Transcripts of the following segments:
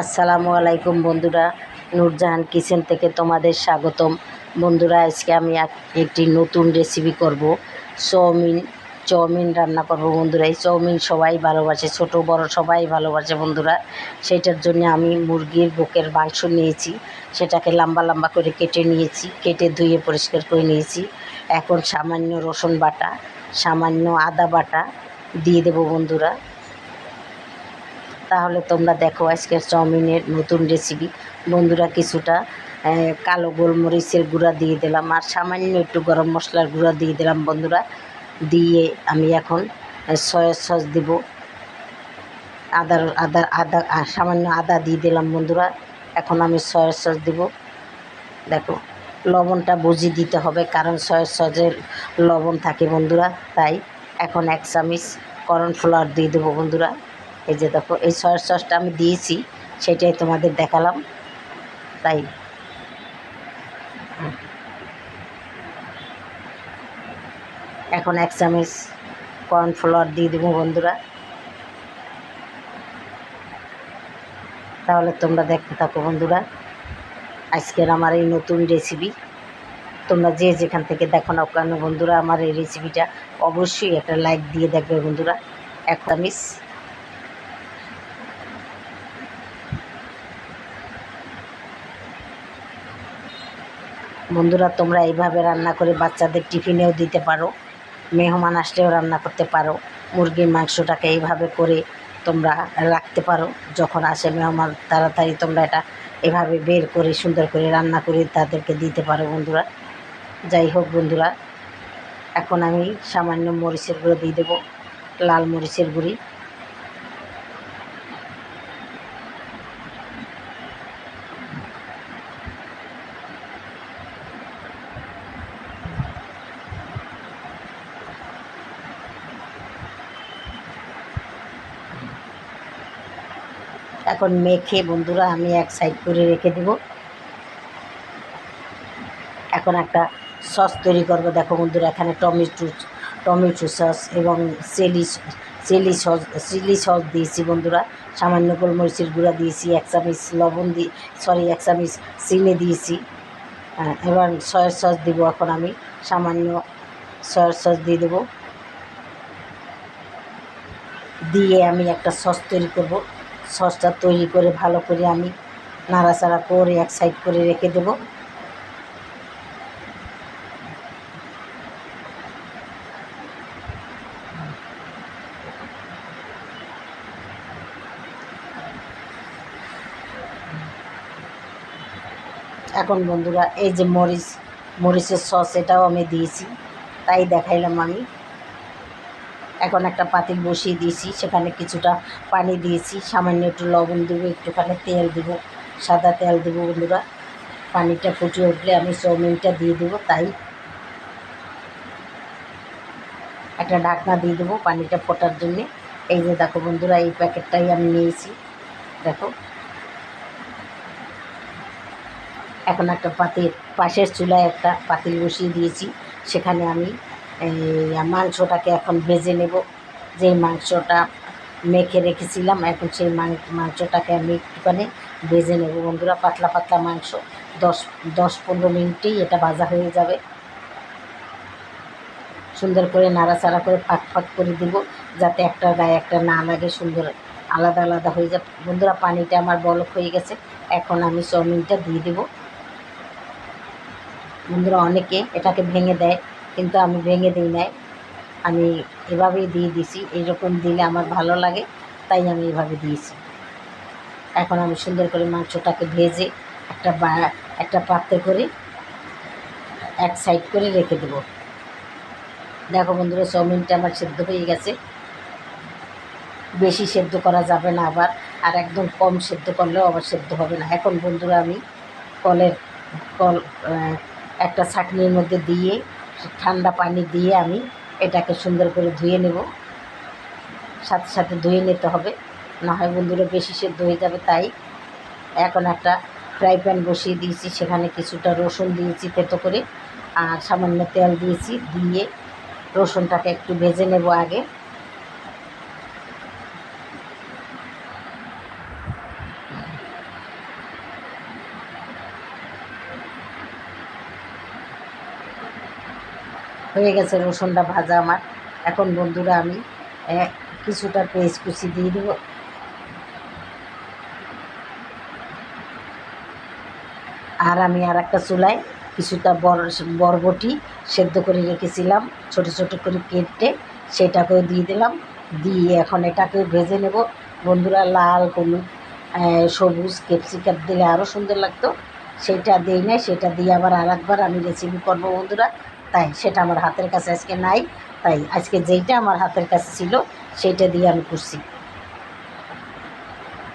আসসালামু আলাইকুম বন্ধুরা, নূরজাহান কিচেন থেকে তোমাদের স্বাগতম। বন্ধুরা, আজকে আমি একটি নতুন রেসিপি করব। চাউমিন চাউমিন রান্না করব বন্ধুরা। এই চাউমিন সবাই ভালোবাসে, ছোট, বড় সবাই ভালোবাসে বন্ধুরা। সেটার জন্য আমি মুরগির বুকের মাংস নিয়েছি। সেটাকে লম্বা লম্বা করে কেটে নিয়েছি, কেটে ধুয়ে পরিষ্কার করে নিয়েছি। এখন সামান্য রসুন বাটা, সামান্য আদা বাটা দিয়ে দেবো বন্ধুরা। তাহলে তোমরা দেখো আজকের চাউমিনের নতুন রেসিপি বন্ধুরা কিছুটা কালো গোলমরিচের গুঁড়া দিয়ে দিলাম আর সামান্য একটু গরম মশলার গুঁড়া দিয়ে দিলাম বন্ধুরা। দিয়ে আমি এখন সয়া সস দিব। আদার আদা আদা সামান্য আদা দিয়ে দিলাম বন্ধুরা। এখন আমি সয়া সস দিব। দেখো, লবণটা বুঝিয়ে দিতে হবে কারণ সয়া সসের লবণ থাকে বন্ধুরা। তাই এখন এক চামিচ কর্নফ্লাওয়ার দিয়ে দেবো বন্ধুরা। এই যে দেখো, এই সয়া সসটা আমি দিয়েছি, সেটাই তোমাদের দেখালাম। তাই। এখন এক চামচ কর্নফ্লাওয়ার দিয়ে দেবো বন্ধুরা। তাহলে তোমরা দেখতে থাকো বন্ধুরা, আজকের আমার এই নতুন রেসিপি তোমরা যে যেখান থেকে দেখো না কেন বন্ধুরা, আমার এই রেসিপিটা অবশ্যই একটা লাইক দিয়ে দেখবে বন্ধুরা। এক চামিচ বন্ধুরা, তোমরা এইভাবে রান্না করে বাচ্চাদের টিফিনেও দিতে পারো, মেহমান আসলেও রান্না করতে পারো, মুরগির মাংসটাকে এইভাবে করে তোমরা রাখতে পারো, যখন আসে মেহমান তাড়াতাড়ি তোমরা এটা এভাবে বের করে সুন্দর করে রান্না করে তাদেরকে দিতে পারো বন্ধুরা। যাই হোক বন্ধুরা, এখন আমি সামান্য মরিচের গুঁড়ো দিয়ে দেবো, লাল মরিচের গুঁড়ি। এখন মেখে বন্ধুরা আমি এক সাইড করে রেখে দেব। এখন একটা সস তৈরি করব। দেখো বন্ধুরা এখানে টমেটো টমেটো সস এবং chilli chilli sauce chilli sauce দিয়েছি বন্ধুরা। সামান্য গোলমরিচের গুঁড়া দিয়েছি এক চামচ লবণ দিয়ে সরি এক চামচ চিনি দিয়েছি। হ্যাঁ, এবার সয়া সস দিব এখন আমি। সামান্য সয়া সস দিয়ে দেবো। দিয়ে আমি একটা সস তৈরি করব। সসটা তৈরি করে ভালো করে আমি নাড়াচাড়া করে এক সাইড করে রেখে দেব। এখন বন্ধুরা, এই যে মরিচ, মরিচের সস এটাও আমি দিয়েছি, তাই দেখাইলাম আমি। এখন একটা পাতিল বসিয়ে দিয়েছি, সেখানে কিছুটা পানি দিয়েছি, সামান্য একটু লবণ দেবো, একটুখানি তেল দেবো, সাদা তেল দেবো বন্ধুরা। পানিটা ফুটে উঠলে আমি চাউমিনটা দিয়ে দেবো, তাই। একটা ঢাকনা দিয়ে দেবো পানিটা ফোটার জন্যে। এই যে দেখো বন্ধুরা, এই প্যাকেটটাই আমি নিয়েছি, দেখো। এখন একটা পাতিল, পাশের চুলায় একটা পাতিল বসিয়ে দিয়েছি, সেখানে আমি এই মাংসটাকে এখন ভেজে নেব। যেই মাংসটা মেখে রেখেছিলাম, এখন সেই মাংসটাকে আমি একটুখানি ভেজে নেব। বন্ধুরা, পাতলা পাতলা মাংস, দশ দশ পনেরো মিনিটেই এটা ভাজা হয়ে যাবে। সুন্দর করে নাড়াচাড়া করে ফাঁক ফাঁক করে দিব, যাতে একটা গায়ে একটা না লাগে, সুন্দর আলাদা আলাদা হয়ে যাবে। বন্ধুরা, পানিটা আমার বলক হয়ে গেছে, এখন আমি চাউমিনটা দিয়ে দেবো। বন্ধুরা, অনেকে এটাকে ভেঙে দেয়। কিন্তু আমি ভেঙে দিই নাই। আমি এভাবেই দিয়ে দিছি এইরকম দিলে আমার ভালো লাগে, তাই আমি এভাবে দিয়েছি। এখন আমি সুন্দর করে মাংসটাকে ভেজে একটা বা, একটা পাত্রে করে এক সাইড করে রেখে দেবো। দেখো বন্ধুরা, চাউমিনটা আমার সেদ্ধ হয়ে গেছে। বেশি সেদ্ধ করা যাবে না আবার, আর একদম কম সেদ্ধ করলেও আবার সেদ্ধ হবে না। এখন বন্ধুরা আমি কলের কল একটা ছাঁকনির মধ্যে দিয়ে ঠান্ডা পানি দিয়ে আমি এটাকে সুন্দর করে ধুয়ে নেব। সাথে সাথে ধুয়ে নিতে হবে। না হয় বন্ধুরা বেশি সেদ্ধ হয়ে যাবে, তাই এখন একটা ফ্রাই প্যান বসিয়ে দিয়েছি। সেখানে কিছুটা রসুন দিয়েছি তেতো করে, আর সামান্য তেল দিয়েছি। দিয়ে রসুনটাকে একটু ভেজে নেব আগে। হয়ে গেছে রসুনটা ভাজা আমার। এখন বন্ধুরা আমি কিছুটা পেঁয়াজ কুচি দিয়ে দেবো। আর আমি আর একটা চুলায় কিছুটা বর, বরবটি সেদ্ধ করে রেখেছিলাম, ছোট ছোট করে কেটে সেটাকেও দিয়ে দিলাম। দিয়ে এখন এটাকেও ভেজে নেব। বন্ধুরা লাল, হলুদ সবুজ, ক্যাপসিকাম দিলে আরও সুন্দর লাগতো। সেটা দিই নাই সেটা দিয়ে আবার আর একবার আমি রেসিপি করব বন্ধুরা। তাই সেটা আমার হাতের কাছে আজকে নাই। তাই আজকে যেইটা আমার হাতের কাছে ছিল, সেইটা দিয়ে আমি করছি।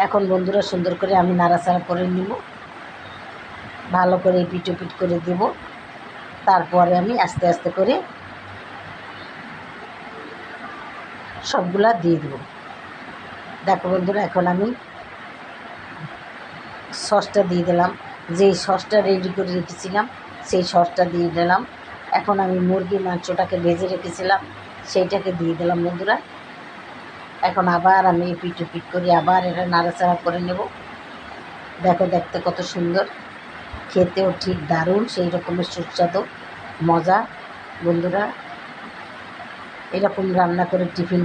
এখন বন্ধুরা সুন্দর করে আমি নাড়াচাড়া করে নিব। ভালো করে পিট পিট করে দেব। তারপরে আমি আস্তে আস্তে করে সবগুলা দিয়ে দেবো। দেখো বন্ধুরা, এখন আমি সসটা দিয়ে দিলাম। যেই সসটা রেডি করে রেখেছিলাম, সেই সসটা দিয়ে দিলাম। এখন আমি মুরগির মাংসটাকে ভেজে রেখেছিলাম, সেইটাকে দিয়ে দিলাম বন্ধুরা। এখন আবার আমি পিট পিট করি, আবার এটা নাড়াচাড়া করে নেব। দেখো, দেখতে কত সুন্দর। খেতেও ঠিক দারুণ, সেই রকমের সুস্বাদু, মজা। বন্ধুরা, এরকম রান্না করে টিফিন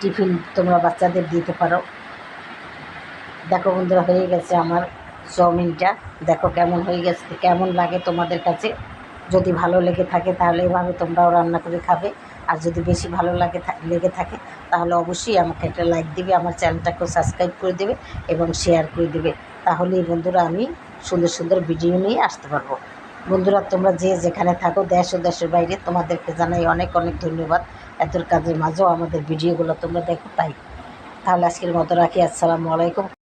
টিফিন তোমরা বাচ্চাদের দিতে পারো। দেখো বন্ধুরা, হয়ে গেছে আমার চাউমিনটা। দেখো কেমন হয়ে গেছে, কেমন লাগে তোমাদের কাছে? যদি ভালো লেগে থাকে তাহলে এভাবে তোমরাও রান্না করে খাবে। আর যদি বেশি ভালো লাগে লেগে থাকে, তাহলে অবশ্যই আমাকে একটা লাইক দিবে, আমার চ্যানেলটাকেও সাবস্ক্রাইব করে দেবে এবং শেয়ার করে দেবে। তাহলেই বন্ধুরা আমি সুন্দর সুন্দর ভিডিও নিয়ে আসতে পারব। বন্ধুরা, তোমরা যে যেখানে থাকো, দেশ ও দেশের বাইরে, তোমাদেরকে জানাই অনেক অনেক ধন্যবাদ। এত কাজের মাঝেও আমাদের ভিডিওগুলো তোমরা দেখো, তাই। তাহলে আজকের মতো রাখি, আসসালামু আলাইকুম।